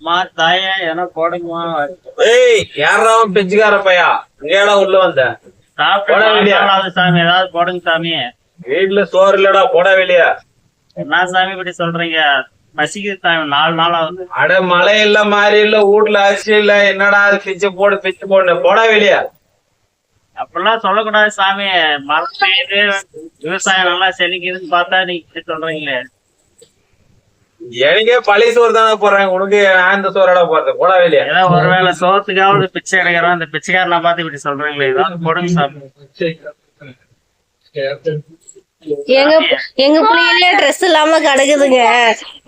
மா தாயே என்ன போடுங்கம்மா ஏய் யாரா அவன் பிச்சுக்கார பையா? இங்கேடா உள்ள வந்த? போட. சாப்பிட்டு சாமி ஏதாவது போடுங்க சாமி. வீட்டுல சோறு இல்லடா போட வெளியா என்ன சாமி இப்படி சொல்றீங்க? பசிக்குது சாமி நாலு நாள் ஆகுது அட மழை இல்ல மாதிரி இல்ல வீட்டுல அரிசி இல்ல என்னடா பிச்சு போடு பிச்சு போடு போட வெளியா அப்படிலாம் சொல்லக்கூடாது சாமி. மழை பெய்யுது விவசாயம் நல்லா செழிக்குதுன்னு பார்த்தா நீங்க சொல்றீங்களே. எனக்கே பழைய சோறு தானே போடுறேன் உனக்கு நான் இந்த சோறடா போறது போட வெளியா ஏதோ ஒருவேளை சோத்துக்காவது பிச்சை எடுக்கிறோம். இந்த பிச்சைக்காரனை பார்த்து இப்படி சொல்றீங்களே. ஏதாவது போடுங்க சாமி. எங்க எங்க பிள்ளைங்களே ட்ரெஸ் இல்லாம கிடக்குதுங்க.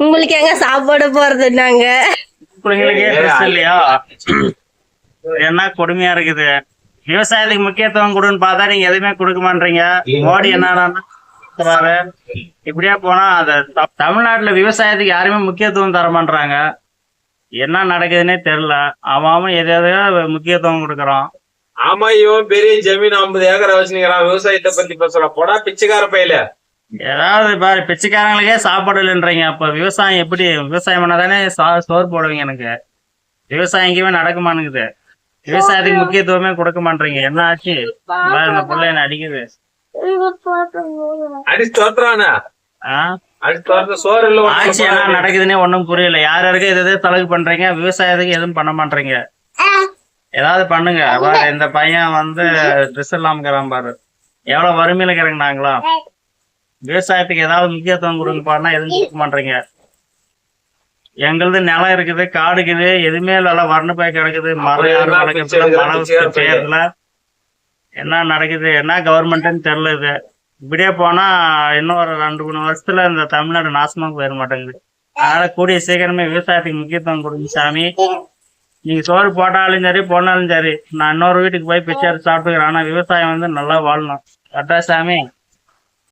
உங்களுக்கு எங்க சாப்பாடு போறது நாங்க பிள்ளைங்களுக்கே ட்ரெஸ் இல்லையா? என்ன கொடுமையா இருக்குது. விவசாயத்துக்கு முக்கியத்துவம் கொடுன்னு பார்த்தா நீங்க எதுவுமே கொடுக்க மாட்டீங்க. மோடி என்னடா இப்படியே போனா அத தமிழ்நாட்டுல விவசாயத்துக்கு யாருமே முக்கியத்துவம் தர மாட்டாங்க என்ன நடக்குதுன்னே தெரியல. அவன் அவன் எது எதையோ முக்கியத்துவம் கொடுக்கறான். ஆமா இவன் பெரிய ஜமீன் ஐம்பது ஏக்கரை வச்சுக்கிறான் விவசாயத்தை பத்தி பேசுறான் போடா பிச்சைக்கார பையில. ஏதாவது பாரு பிச்சைக்காரங்களுக்கே சாப்பாடு இல்லைன்றீங்க. அப்ப விவசாயம் எப்படி? விவசாயம் பண்ணாதானே சா- சோறு போடுவீங்க எனக்கு. விவசாயம் எங்கேயுமே நடக்க மாட்டேங்குது விவசாயத்துக்கு முக்கியத்துவமே கொடுக்க மாட்டீங்க என்ன ஆச்சு? புள்ள என்ன அடிக்குது. ஆட்சி என்ன. நடக்குதுன்னே ஒண்ணும் புரியல. யார் யாருக்கு எது எது தலகு பண்றீங்க? விவசாயத்துக்கு எதுவும் பண்ண மாட்டீங்க. ஏதாவது பண்ணுங்க. இந்த பையன் வந்து ட்ரெஸ் இல்லாம இருக்கிறான் பாரு. எவ்வளவு வறுமையில இருக்கிறாங்க நாங்களா விவசாயத்துக்கு ஏதாவது முக்கியத்துவம் கொடுங்க பாருன்னா எதுவும் கொடுக்க மாட்டீங்க. எங்களுது நிலம் இருக்குது காடு இருக்குது எதுவுமே இல்ல. வறண்டு போய் கிடக்குது. மரம் யாரும் அப்புறம் என்ன நடக்குது என்ன கவர்மெண்ட்னு தெரியல இது. இப்படியே போனா இன்னும் ஒரு ரெண்டு மூணு வருஷத்துல இந்த தமிழ்நாடு நாசமா போயிட மாட்டேங்குது. அதனால கூடிய சீக்கிரமே விவசாயத்துக்கு முக்கியத்துவம் கொடுங்க சாமி. நீங்க சோறு போட்டாலும் சரி போனாலும் சரி நான் இன்னொரு வீட்டுக்கு போய் பிச்சை சாப்பிட்டுக்கிறேன். ஆனா விவசாயம் வந்து நல்லா வாழணும். கரெக்டா சாமி?